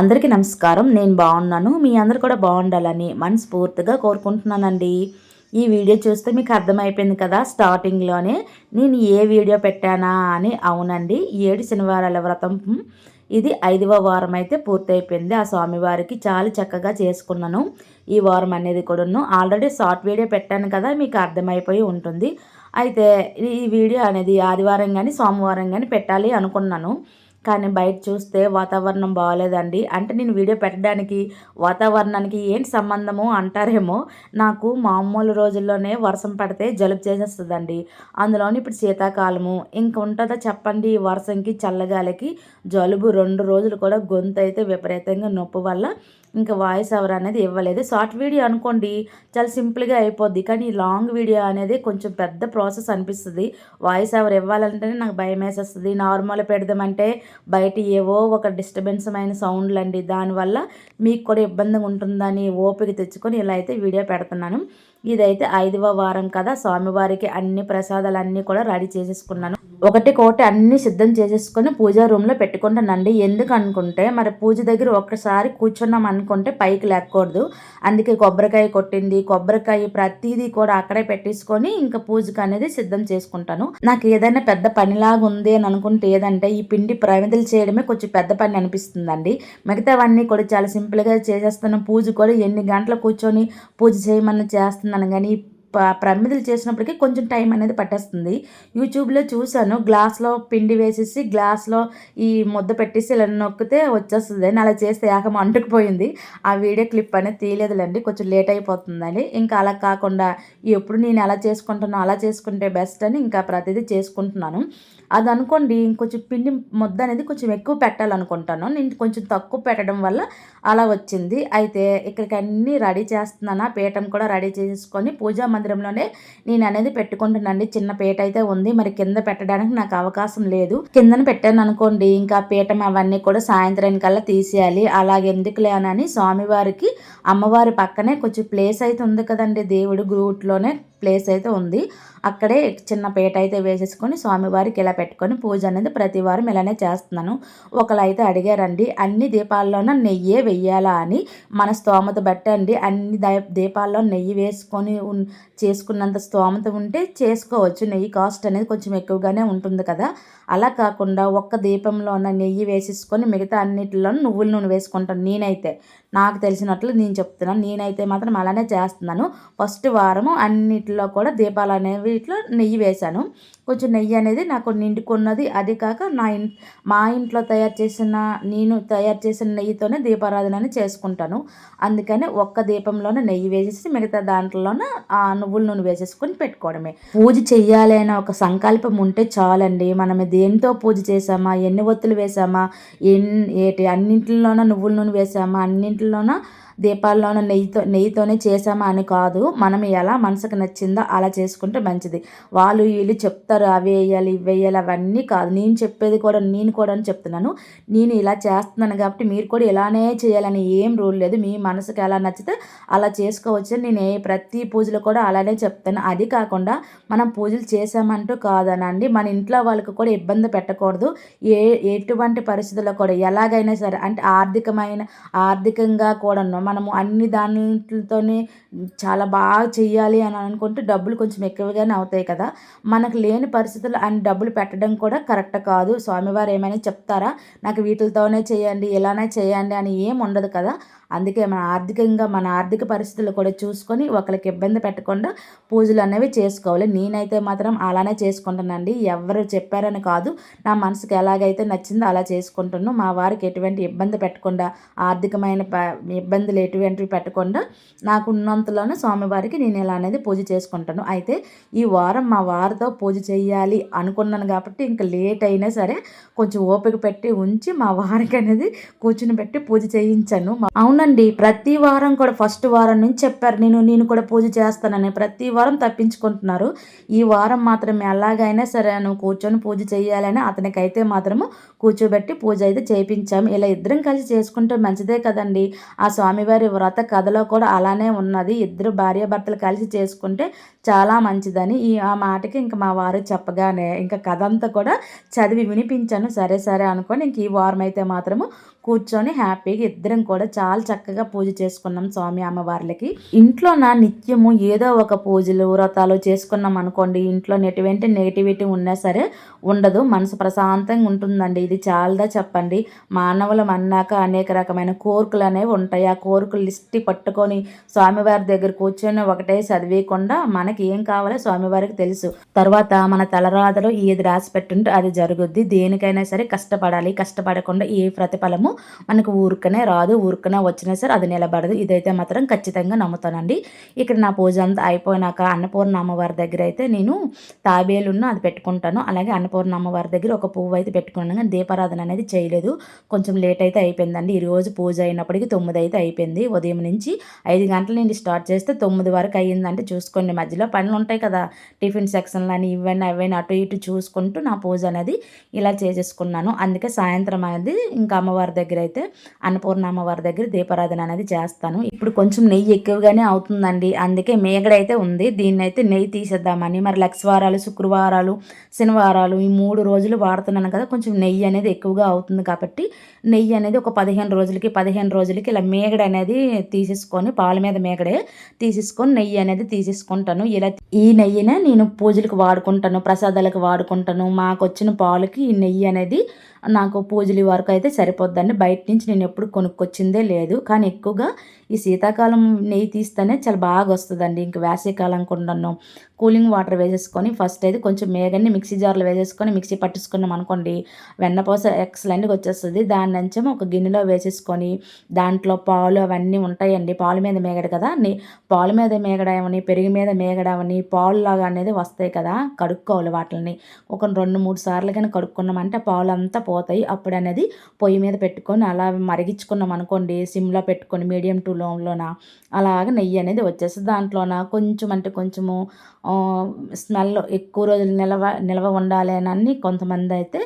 అందరికీ నమస్కారం. నేను బాగున్నాను. మీ అందరు కూడా బాగుండాలని మనస్ఫూర్తిగా కోరుకుంటున్నానండి. ఈ వీడియో చూస్తే మీకు అర్థమైపోయింది కదా స్టార్టింగ్లోనే నేను ఏ వీడియో పెట్టానా అని. అవునండి ఏడు శనివారాల వ్రతం. ఇది ఐదవ వారం అయితే పూర్తయిపోయింది. ఆ స్వామివారికి చాలా చక్కగా చేసుకున్నాను. ఈ వారం అనేది కూడాను ఆల్రెడీ షార్ట్ వీడియో పెట్టాను కదా మీకు అర్థమైపోయి ఉంటుంది. అయితే ఈ వీడియో అనేది ఆదివారం కానీ సోమవారం కానీ పెట్టాలి అనుకున్నాను. కానీ బయట చూస్తే వాతావరణం బాగాలేదండి అంటే నేను వీడియో పెట్టడానికి వాతావరణానికి ఏంటి సంబంధము అంటారేమో నాకు మామూలు రోజుల్లోనే వర్షం పడితే జలుబు చేసేస్తుందండి. అందులోని ఇప్పుడు శీతాకాలము ఇంక ఉంటుందా చెప్పండి ఈ వర్షంకి చల్లగాలికి? జలుబు రెండు రోజులు కూడా గొంతు అయితే విపరీతంగా నొప్పి వల్ల ఇంకా వాయిస్ ఓవర్ అనేది ఇవ్వలేదు. షార్ట్ వీడియో అనుకోండి చాలా సింపుల్గా అయిపోద్ది. కానీ లాంగ్ వీడియో అనేది కొంచెం పెద్ద ప్రాసెస్ అనిపిస్తుంది. వాయిస్ ఓవర్ ఇవ్వాలంటేనే నాకు భయం వేసేస్తుంది. నార్మల్ పెడదామంటే బయట ఏవో ఒక డిస్టర్బెన్స్ అయిన సౌండ్లు అండి. దానివల్ల మీకు కూడా ఇబ్బందిగా ఉంటుందని ఓపిక తెచ్చుకొని ఇలా అయితే వీడియో పెడుతున్నాను. ఇదైతే ఐదవ వారం కదా. స్వామివారికి అన్ని ప్రసాదాలన్నీ కూడా రెడీ చేసేసుకున్నాను. ఒకటి కోటి అన్ని సిద్ధం చేసేసుకొని పూజా రూమ్లో పెట్టుకుంటానండి. ఎందుకు అనుకుంటే మరి పూజ దగ్గర ఒక్కసారి కూర్చున్నాం అనుకుంటే పైకి లేకూడదు అందుకే కొబ్బరికాయ కొట్టింది. కొబ్బరికాయ ప్రతిదీ కూడా అక్కడే పెట్టేసుకొని ఇంకా పూజకు అనేది సిద్ధం చేసుకుంటాను. నాకు ఏదైనా పెద్ద పనిలాగా ఉంది అని అనుకుంటే ఏదంటే ఈ పిండి ప్రమిదలు చేయడమే కొంచెం పెద్ద పని అనిపిస్తుందండి. మిగతావన్నీ కూడా చాలా సింపుల్గా చేసేస్తాను. పూజ కూడా ఎన్ని గంటలు కూర్చొని పూజ చేయమని చేస్తున్నాను అనగానే ప్రమిదలు చేసినప్పటికీ కొంచెం టైం అనేది పట్టేస్తుంది. యూట్యూబ్లో చూశాను. గ్లాస్లో పిండి వేసేసి గ్లాస్లో ఈ ముద్ద పెట్టేసి ఇలా నొక్కితే వచ్చేస్తుంది. అని అలా చేస్తే ఏకం అంటుకుపోయింది. ఆ వీడియో క్లిప్ అనేది తీయలేదులేండి. కొంచెం లేట్ అయిపోతుందని ఇంకా అలా కాకుండా ఎప్పుడు నేను ఎలా చేసుకుంటానో అలా చేసుకుంటే బెస్ట్ అని ఇంకా ప్రతిదీ చేసుకుంటున్నాను. అది అనుకోండి ఇంకొంచెం పిండి ముద్ద అనేది కొంచెం ఎక్కువ పెట్టాలనుకుంటాను. నేను కొంచెం తక్కువ పెట్టడం వల్ల అలా వచ్చింది. అయితే ఇక్కడికి అన్నీ రెడీ చేస్తున్నాను. పీఠం కూడా రెడీ చేసుకొని పూజా మందిరంలోనే నేను అనేది పెట్టుకుంటున్నాను చిన్న పీట అయితే ఉంది. మరి కింద పెట్టడానికి నాకు అవకాశం లేదు. కిందన పెట్టాను అనుకోండి. ఇంకా పీఠం అవన్నీ కూడా సాయంత్రం కల్లా తీసేయాలి. అలాగే ఎందుకులే అని స్వామివారికి అమ్మవారి పక్కనే కొంచెం ప్లేస్ అయితే ఉంది కదండి. దేవుడు గ్రూట్లోనే ప్లేస్ అయితే ఉంది. అక్కడే చిన్న పీట అయితే వేసేసుకొని స్వామివారికి ఇలా పెట్టుకొని పూజ అనేది ప్రతి వారం ఇలానే చేస్తున్నాను. ఒకరు అయితే అడిగారండి అన్ని దీపాల్లోన నెయ్యే వెయ్యాలా? అని. మన స్తోమత బట్టండి అన్ని దీపాల్లో నెయ్యి వేసుకొని చేసుకున్నంత స్తోమత ఉంటే చేసుకోవచ్చు. నెయ్యి కాస్ట్ అనేది కొంచెం ఎక్కువగానే ఉంటుంది కదా. అలా కాకుండా ఒక్క దీపంలో ఉన్న నెయ్యి వేసేసుకొని మిగతా అన్నిటిలో నువ్వుల నూనె వేసుకుంటాను నేనైతే. నాకు తెలిసినట్లు నేను చెప్తున్నాను. నేనైతే మాత్రం అలానే చేస్తున్నాను. ఫస్ట్ వారము అన్నిటిలో కూడా దీపాలు అనేవి ఇట్లా నెయ్యి వేశాను. కొంచెం నెయ్యి అనేది నాకు నిండుకున్నది. అది కాక నా ఇన్ మా ఇంట్లో తయారు చేసిన నేను తయారు చేసిన నెయ్యితోనే దీపారాధనని చేసుకుంటాను. అందుకని ఒక్క దీపంలోనే నెయ్యి వేసేసి మిగతా దాంట్లోనే ఆ నువ్వుల నూనె వేసేసుకొని పెట్టుకోవడమే. పూజ చెయ్యాలి అనే ఒక సంకల్పం ఉంటే చాలండి. మనం దేనితో పూజ చేసామా ఎన్ని ఒత్తులు వేసామా ఎన్ ఏటి అన్నింటిలోన నువ్వుల నూనె వేసామా అన్నింటిలోన దీపాల్లోన నెయ్యితో నెయ్యితోనే చేసామా అని కాదు మనం ఎలా మనసుకు నచ్చిందో అలా చేసుకుంటే మంచిది. వాళ్ళు వీళ్ళు చెప్తారు అవి వేయాలి ఇవి వేయాలి అవన్నీ కాదు. నేను చెప్పేది కూడా నేను కూడా అని చెప్తున్నాను. నేను ఇలా చేస్తున్నాను కాబట్టి మీరు కూడా ఇలానే చేయాలని ఏం రూల్ లేదు. మీ మనసుకు ఎలా నచ్చితే అలా చేసుకోవచ్చు నేను ఏ ప్రతి పూజలు కూడా అలానే చెప్తాను. అది కాకుండా మనం పూజలు చేసామంటూ కాదనండి. మన ఇంట్లో వాళ్ళకి కూడా ఇబ్బంది పెట్టకూడదు. ఏ ఎటువంటి పరిస్థితుల్లో కూడా ఎలాగైనా సరే అంటే ఆర్థికమైన ఆర్థికంగా కూడా మనము అన్ని దానితోనే చాలా బాగా చెయ్యాలి అని అనుకుంటే డబ్బులు కొంచెం ఎక్కువగానే అవుతాయి కదా. మనకు లేని పరిస్థితులు అన్ని డబ్బులు పెట్టడం కూడా కరెక్ట్ కాదు. స్వామివారు ఏమైనా చెప్తారా? నాకు వీటితోనే చేయండి ఇలానే చేయండి అని ఏం ఉండదు కదా. అందుకే మన ఆర్థికంగా మన ఆర్థిక పరిస్థితులు కూడా చూసుకొని ఒకరికి ఇబ్బంది పెట్టకుండా పూజలు అనేవి చేసుకోవాలి. నేనైతే మాత్రం అలానే చేసుకుంటానండి ఎవరు చెప్పారని కాదు. నా మనసుకి ఎలాగైతే నచ్చిందో అలా చేసుకుంటున్నాను. మా వారికి ఎటువంటి ఇబ్బంది పెట్టకుండా ఆర్థికమైన ఇబ్బందులు ఎటువంటివి పెట్టకుండా నాకు ఉన్నంతలోనే స్వామివారికి నేను ఇలా అనేది పూజ చేసుకుంటాను. అయితే ఈ వారం మా వారితో పూజ చేయాలి అనుకున్నాను కాబట్టి ఇంకా లేట్ అయినా సరే కొంచెం ఓపిక పెట్టి ఉంచి మా వారికి అనేది కూర్చుని పెట్టి పూజ చేయించాను. అవును అవునండి ప్రతి వారం కూడా ఫస్ట్ వారం నుంచి చెప్పారు. నేను నేను కూడా పూజ చేస్తానని ప్రతి వారం తప్పించుకుంటున్నారు. ఈ వారం మాత్రం ఎలాగైనా సరే నువ్వు కూర్చొని పూజ చేయాలని అతనికైతే మాత్రము కూర్చోబెట్టి పూజ అయితే చేయించాము ఇలా ఇద్దరం కలిసి చేసుకుంటే మంచిదే కదండి. ఆ స్వామివారి వ్రత కథలో కూడా అలానే ఉన్నది. ఇద్దరు భార్యాభర్తలు కలిసి చేసుకుంటే చాలా మంచిదని. ఈ ఆ మాటకి ఇంకా మా వారు చెప్పగానే ఇంకా కథ అంతా కూడా చదివి వినిపించాను. సరే సరే అనుకొని ఇంక ఈ వారం అయితే మాత్రము కూర్చొని హ్యాపీగా ఇద్దరం కూడా చాలా చక్కగా పూజ చేసుకున్నాం స్వామి అమ్మవార్లకి. ఇంట్లో నా నిత్యము ఏదో ఒక పూజలు వ్రతాలు చేసుకున్నాం అనుకోండి. ఇంట్లో ఎటువంటి నెగిటివిటీ ఉన్నా సరే ఉండదు. మనసు ప్రశాంతంగా ఉంటుందండి. ఇది చాలదా చెప్పండి. మానవులం అన్నాక అనేక రకమైన కోరికలు అనేవి ఉంటాయి. ఆ కోరికలు లిస్టి పట్టుకొని స్వామివారి దగ్గర కూర్చొని ఒకటే చదివేయకుండా మనకి ఏం కావాలో స్వామివారికి తెలుసు. తర్వాత మన తలరాతలో ఏది రాసి పెట్టుంటే అది జరుగుద్ది. దేనికైనా సరే కష్టపడాలి. కష్టపడకుండా ఏ ప్రతిఫలము మనకు ఊరికనే రాదు ఊరికనే వచ్చినా సరే అది నిలబడదు. ఇదైతే మాత్రం ఖచ్చితంగా నమ్ముతానండి. ఇక్కడ నా పూజ అంతా అయిపోయినాక అన్నపూర్ణ అమ్మవారి దగ్గర అయితే నేను తాబేలున్న అది పెట్టుకుంటాను. అలాగే అన్నపూర్ణ అమ్మవారి దగ్గర ఒక పువ్వు అయితే పెట్టుకున్నాను కానీ దీపారాధన అనేది చేయలేదు. కొంచెం లేట్ అయితే అయిపోయిందండి. ఈరోజు పూజ అయినప్పటికీ తొమ్మిది అయితే అయిపోయింది. ఉదయం నుంచి ఐదు గంటల నుండి స్టార్ట్ చేస్తే తొమ్మిది వరకు అయ్యిందంటే చూసుకోండి. మధ్యలో పనులు ఉంటాయి కదా టిఫిన్ సెక్షన్లు అని ఇవన్నీ అవన్నీ అటు ఇటు చూసుకుంటూ నా పూజ అనేది ఇలా చేసేసుకున్నాను. అందుకే సాయంత్రం అనేది ఇంకా అమ్మవారి దగ్గర దగ్గర అయితే అన్నపూర్ణ అమ్మవారి దగ్గర దీపారాధన అనేది చేస్తాను. ఇప్పుడు కొంచెం నెయ్యి ఎక్కువగానే అవుతుందండి. అందుకే మేగడైతే ఉంది. దీన్ని అయితే నెయ్యి తీసేద్దామని. మరి లక్షవారాలు శుక్రవారాలు శనివారాలు ఈ మూడు రోజులు వాడుతున్నాను కదా కొంచెం నెయ్యి అనేది ఎక్కువగా అవుతుంది కాబట్టి నెయ్యి అనేది ఒక పదిహేను రోజులకి పదిహేను రోజులకి ఇలా మేగడ అనేది తీసేసుకొని పాల మీద మేగడే తీసేసుకొని నెయ్యి అనేది తీసేసుకుంటాను. ఇలా ఈ నెయ్యినే నేను పూజలకు వాడుకుంటాను ప్రసాదాలకు వాడుకుంటాను. మాకు వచ్చిన పాలకి ఈ నెయ్యి అనేది నాకు పూజలు వరకు అయితే సరిపోద్దండి. బయట నుంచి నేను ఎప్పుడు కొనుక్కొచ్చిందే లేదు. కానీ ఎక్కువగా ఈ శీతాకాలం నెయ్యి తీస్తేనే చాలా బాగా వస్తుందండి. ఇంక వేసవికాలం కొండను కూలింగ్ వాటర్ వేసేసుకొని ఫస్ట్ అయితే కొంచెం మేగన్ని మిక్సీ జార్లో వేసేసుకొని మిక్సీ పట్టించుకున్నాం అనుకోండి వెన్నపూస ఎక్సలెంట్గా వచ్చేస్తుంది. దాని నుంచి ఒక గిన్నెలో వేసేసుకొని దాంట్లో పాలు అవన్నీ ఉంటాయండి. పాలు మీద మేగడ కదా? పాలు మీద మేగడమని పెరుగు మీద మేగడమని పాలు లాగా అనేది వస్తాయి కదా కడుక్కోవాలి వాటిని ఒక రెండు మూడు సార్లు కానీ కడుక్కున్నామంటే పాలు అంతా పోతాయి. అప్పుడు అనేది పొయ్యి మీద పెట్టుకొని అలా మరిగించుకున్నాం అనుకోండి సిమ్లో పెట్టుకొని మీడియం టు లోన అలాగ నెయ్యి అనేది వచ్చేస్తుంది. దాంట్లోన కొంచెం అంటే కొంచెము స్మెల్ ఎక్కువ రోజులు నిలవ నిల్వ ఉండాలి అని కొంతమంది అయితే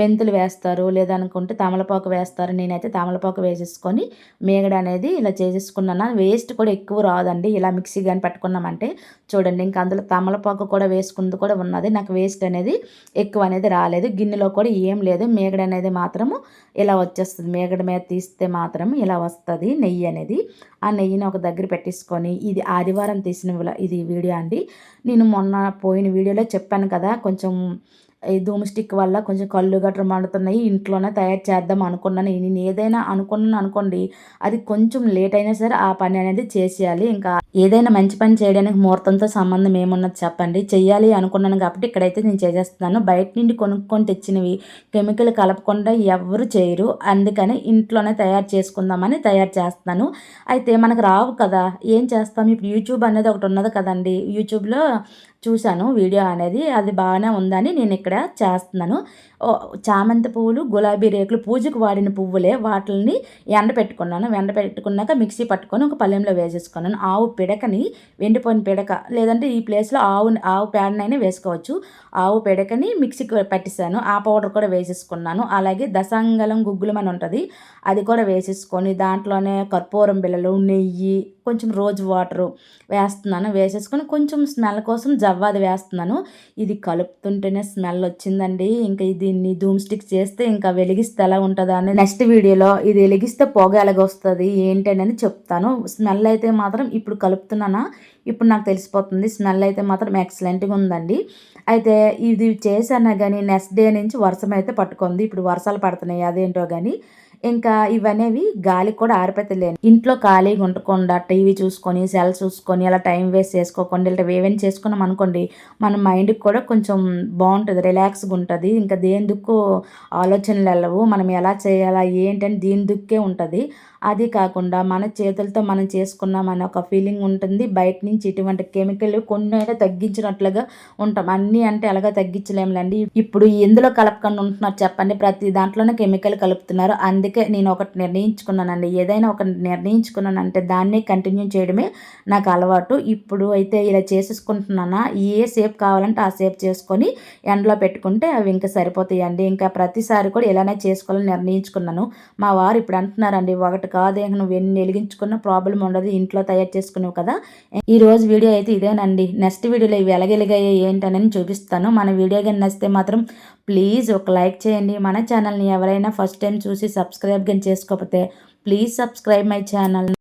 మెంతులు వేస్తారు లేదనుకుంటే తమలపాకు వేస్తారు. నేనైతే తమలపాకు వేసేసుకొని మేగడ అనేది ఇలా చేసేసుకున్నాను. వేస్ట్ కూడా ఎక్కువ రాదండి. ఇలా మిక్సీ కానీ పెట్టుకున్నామంటే చూడండి ఇంకా అందులో తమలపాకు కూడా వేసుకుంది కూడా ఉన్నది. నాకు వేస్ట్ అనేది ఎక్కువ అనేది రాలేదు. గిన్నెలో కూడా ఏం లేదు. మేగడ అనేది మాత్రము ఇలా వచ్చేస్తుంది. మేగడ మీద తీస్తే మాత్రం ఇలా వస్తుంది నెయ్యి అనేది. ఆ నెయ్యిని ఒక దగ్గర పెట్టేసుకొని ఇది ఆదివారం తీసిన ఇది వీడియో అండి. నేను మొన్న పోయిన వీడియోలో చెప్పాను కదా కొంచెం ఈ ధూమ్ స్టిక్ వల్ల కొంచెం కళ్ళు గట్రా మండుతున్నాయి ఇంట్లోనే తయారు చేద్దాం అనుకున్నాను. నేను ఏదైనా అనుకున్నాను అనుకోండి అది కొంచెం లేట్ అయినా సరే ఆ పని అనేది చేసేయాలి. ఇంకా ఏదైనా మంచి పని చేయడానికి ముహూర్తంతో సంబంధం ఏమున్నది చెప్పండి. చెయ్యాలి అనుకున్నాను కాబట్టి ఇక్కడైతే నేను చేసేస్తున్నాను. బయట నుండి కొనుక్కొని తెచ్చినవి కెమికల్ కలపకుండా ఎవరు చేయరు. అందుకని ఇంట్లోనే తయారు చేసుకుందామని తయారు చేస్తున్నాను. అయితే మనకు రావు కదా ఏం చేస్తాం? ఇప్పుడు యూట్యూబ్ అనేది ఒకటి ఉన్నది కదండి. యూట్యూబ్లో చూశాను వీడియో అనేది అది బాగానే ఉందని నేను ఇక్కడ చేస్తున్నాను. చామంతి పువ్వులు గులాబీ రేకులు పూజకు వాడిన పువ్వులే వాటిని ఎండ పెట్టుకున్నాను. ఎండ పెట్టుకున్నాక మిక్సీ పట్టుకొని ఒక పల్లెంలో వేసేసుకున్నాను. ఆవు పిడకని వెండిపోయిన పిడక లేదంటే ఈ ప్లేస్లో ఆవు ఆవు పేడనైనా వేసుకోవచ్చు. ఆవు పిడకని మిక్సీకి పట్టిస్తాను ఆ పౌడర్ కూడా వేసేసుకున్నాను. అలాగే దశాంగలం గుగ్గులం అని ఉంటుంది అది కూడా వేసేసుకొని దాంట్లోనే కర్పూరం బిళ్ళలు నెయ్యి కొంచెం రోజు వాటరు వేస్తున్నాను వేసేసుకొని కొంచెం స్మెల్ కోసం జవ్వాది వేస్తున్నాను. ఇది కలుపుతుంటేనే స్మెల్ వచ్చిందండి. ఇంకా దీన్ని ధూమ్ స్టిక్ చేస్తే ఇంకా వెలిగిస్తే ఎలా ఉంటుందా అని నెక్స్ట్ వీడియోలో ఇది వెలిగిస్తే పొగ ఎలాగొస్తుంది ఏంటి అనేది చెప్తాను. స్మెల్ అయితే మాత్రం ఇప్పుడు కలుపుతున్నానా? ఇప్పుడు నాకు తెలిసిపోతుంది స్మెల్ అయితే మాత్రం ఎక్సలెంట్గా ఉందండి. అయితే ఇది చేశానా కానీ నెక్స్ట్ డే నుంచి వర్షం అయితే పట్టుకుంది. ఇప్పుడు వర్షాలు పడుతున్నాయి అదేంటో కానీ ఇంకా ఇవనేవి గాలికి కూడా ఆరిపోతలేను ఇంట్లో ఖాళీగా ఉండకుండా టీవీ చూసుకొని సెల్ చూసుకొని అలా టైం వేస్ట్ చేసుకోకుండా ఇలా ఏవైనా చేసుకున్నాం అనుకోండి మన మైండ్కి కూడా కొంచెం బాగుంటుంది రిలాక్స్గా ఉంటుంది. ఇంకా దేని దుక్కు ఆలోచనలు వెళ్ళవు. మనం ఎలా చేయాలా ఏంటని దీని దుక్కే ఉంటుంది. అది కాకుండా మన చేతులతో మనం చేసుకున్నామని ఒక ఫీలింగ్ ఉంటుంది. బయట నుంచి ఇటువంటి కెమికల్ కొన్ని తగ్గించినట్లుగా ఉంటాం. అన్నీ అంటే అలాగా తగ్గించలేములేండి. ఇప్పుడు ఎందులో కలపకుండా ఉంటున్నారు చెప్పండి. ప్రతి దాంట్లోనే కెమికల్ కలుపుతున్నారు. అందుకే నేను ఒకటి నిర్ణయించుకున్నానండి. ఏదైనా ఒక నిర్ణయించుకున్నానంటే దాన్ని కంటిన్యూ చేయడమే నాకు అలవాటు. ఇప్పుడు అయితే ఇలా చేసేసుకుంటున్నానా? ఏ సేప్ కావాలంటే ఆ సేప్ చేసుకొని ఎండలో పెట్టుకుంటే అవి ఇంకా సరిపోతాయండి. ఇంకా ప్రతిసారి కూడా ఇలానే చేసుకోవాలని నిర్ణయించుకున్నాను. మా వారు ఇప్పుడు అంటున్నారండి ఒకటి కాదు ఇంక నువ్వు ఎన్ని వెలిగించుకున్న ప్రాబ్లం ఉండదు ఇంట్లో తయారు చేసుకున్నావు కదా. ఈ రోజు వీడియో అయితే ఇదేనండి. నెక్స్ట్ వీడియోలో ఇవి ఎలాగెలిగాయి ఏంటనని చూపిస్తాను. మన వీడియో కానీ నచ్చితే మాత్రం ప్లీజ్ ఒక లైక్ చేయండి. మన ఛానల్ని ఎవరైనా ఫస్ట్ టైం చూసి సబ్స్క్రైబ్ సబ్స్క్రైబ్ కానీ చేసుకోకపోతే ప్లీజ్ సబ్స్క్రైబ్ మై ఛానల్.